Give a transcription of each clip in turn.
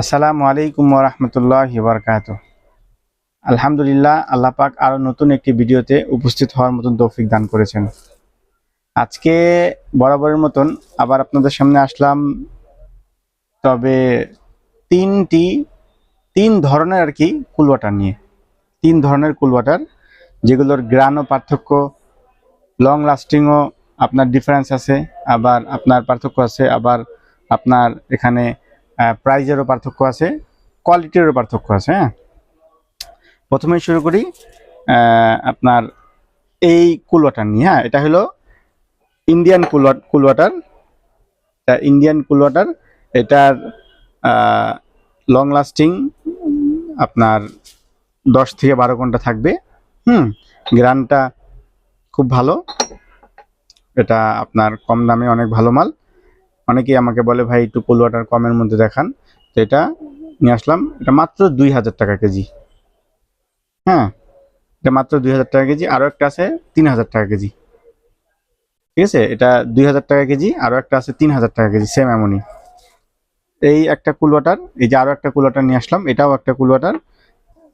আসসালামু আলাইকুম রহমতুল্লাহ বরকাত আলহামদুলিল্লাহ, আল্লাহ পাক আরও নতুন একটি ভিডিওতে উপস্থিত হওয়ার মতন তৌফিক দান করেছেন। আজকে বরাবরের মতন আবার আপনাদের সামনে আসলাম, তবে তিনটি, তিন ধরনের আর কি কুল ওয়াটার নিয়ে। তিন ধরনের কুল ওয়াটার যেগুলোর গ্রানও পার্থক্য লং লাস্টিংও আপনার ডিফারেন্স আছে, আবার আপনার পার্থক্য আছে, আবার আপনার এখানে প্রাইজেরও পার্থক্য আছে, কোয়ালিটিরও পার্থক্য আছে হ্যাঁ। প্রথমে শুরু করি আপনার এই কুল ওয়াটার নিয়ে হ্যাঁ এটা হলো ইন্ডিয়ান কুল কুল ওয়াটার এটা ইন্ডিয়ান কুল ওয়াটার এটার লং লাস্টিং আপনার দশ থেকে বারো ঘণ্টা থাকবে, হুম, গ্রানটা খুব ভালো, এটা আপনার কম দামে অনেক ভালো মাল। অনেকেই আমাকে বলে, ভাই, একটু কুল ওয়াটার কমের মধ্যে দেখান। তো এটা নিয়ে আসলাম। এটা মাত্র দুই হাজার টাকা কেজি। হ্যাঁ এটা মাত্র দুই হাজার টাকা কেজি। আরও একটা আছে তিন হাজার টাকা কেজি। ঠিক আছে? এটা দুই হাজার টাকা কেজি, আরও একটা আছে তিন হাজার টাকা কেজি সেম এমনই এই একটা কুল ওয়াটার এই যে আরও একটা কুল ওয়াটার নিয়ে আসলাম, এটাও একটা কুল ওয়াটার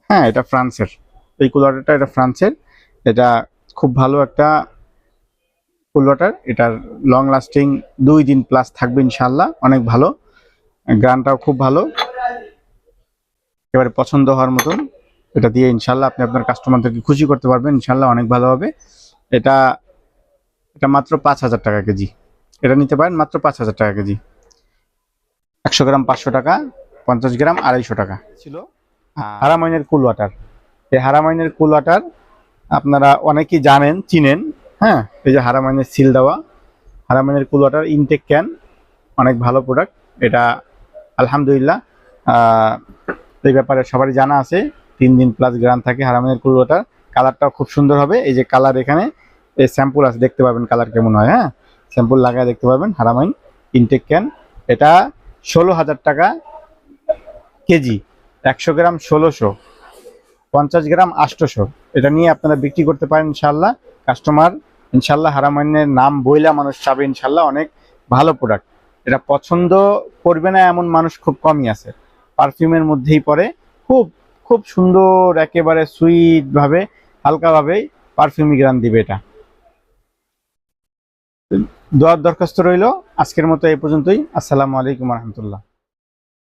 হ্যাঁ এটা ফ্রান্সের। এই কুল ওয়াটারটা এটা ফ্রান্সের। এটা খুব ভালো একটা কুল ওয়াটার এটার লং লাস্টিং দুই দিন প্লাস থাকবে ইনশাল্লাহ অনেক ভালো। গ্রানটাও খুব ভালো। এবারে পছন্দ হওয়ার মতন। এটা দিয়ে ইনশাল্লাহ আপনি আপনার কাস্টমারদেরকে খুশি করতে পারবেন ইনশাল্লাহ অনেক ভালো হবে। এটা এটা মাত্র পাঁচ হাজার টাকা কেজি। এটা নিতে পারেন মাত্র পাঁচ হাজার টাকা কেজি। একশো গ্রাম পাঁচশো টাকা পঞ্চাশ গ্রাম আড়াইশো টাকা। ছিল? হারামাইনের কুল ওয়াটার এই হারামাইনের কুল ওয়াটার আপনারা অনেকেই জানেন চিনেন। হ্যাঁ এই যে হারামাইনের সিল দেওয়া হারামাইনের কুল ওয়াটার ইনটেক ক্যান অনেক ভালো প্রোডাক্ট এটা আলহামদুলিল্লাহ এই ব্যাপারে সবারই জানা আছে, তিন দিন প্লাস গ্রান থাকে হারামাইনের কুল ওয়াটার কালারটাও খুব সুন্দর হবে, এই যে কালার এখানে, এই স্যাম্পুল আছে, দেখতে পাবেন কালার কেমন হয় হ্যাঁ? স্যাম্পুল লাগায় দেখতে পাবেন, হারামাইন ইনটেক ক্যান এটা ষোলো হাজার টাকা কেজি, একশো গ্রাম ষোলোশো, পঞ্চাশ গ্রাম আটশোশো, এটা নিয়ে আপনারা বিক্রি করতে পারেন ইনশাল্লাহ কাস্টমার ইনশাল্লাহ হারামাইনের নাম বইলা মানুষ চাবে, ইনশাল্লাহ অনেক ভালো প্রোডাক্ট এটা পছন্দ করবে না এমন মানুষ খুব কমই আছে। পারফিউমের মধ্যেই পড়ে, খুব খুব সুন্দর, একেবারে সুইট ভাবে হালকাভাবে পারফিউমি গ্রান দিবে এটা। দোয়ার দরখাস্ত রইল, আজকের মতো এই পর্যন্তই। আসসালামু আলাইকুম রহমতুল্লাহ।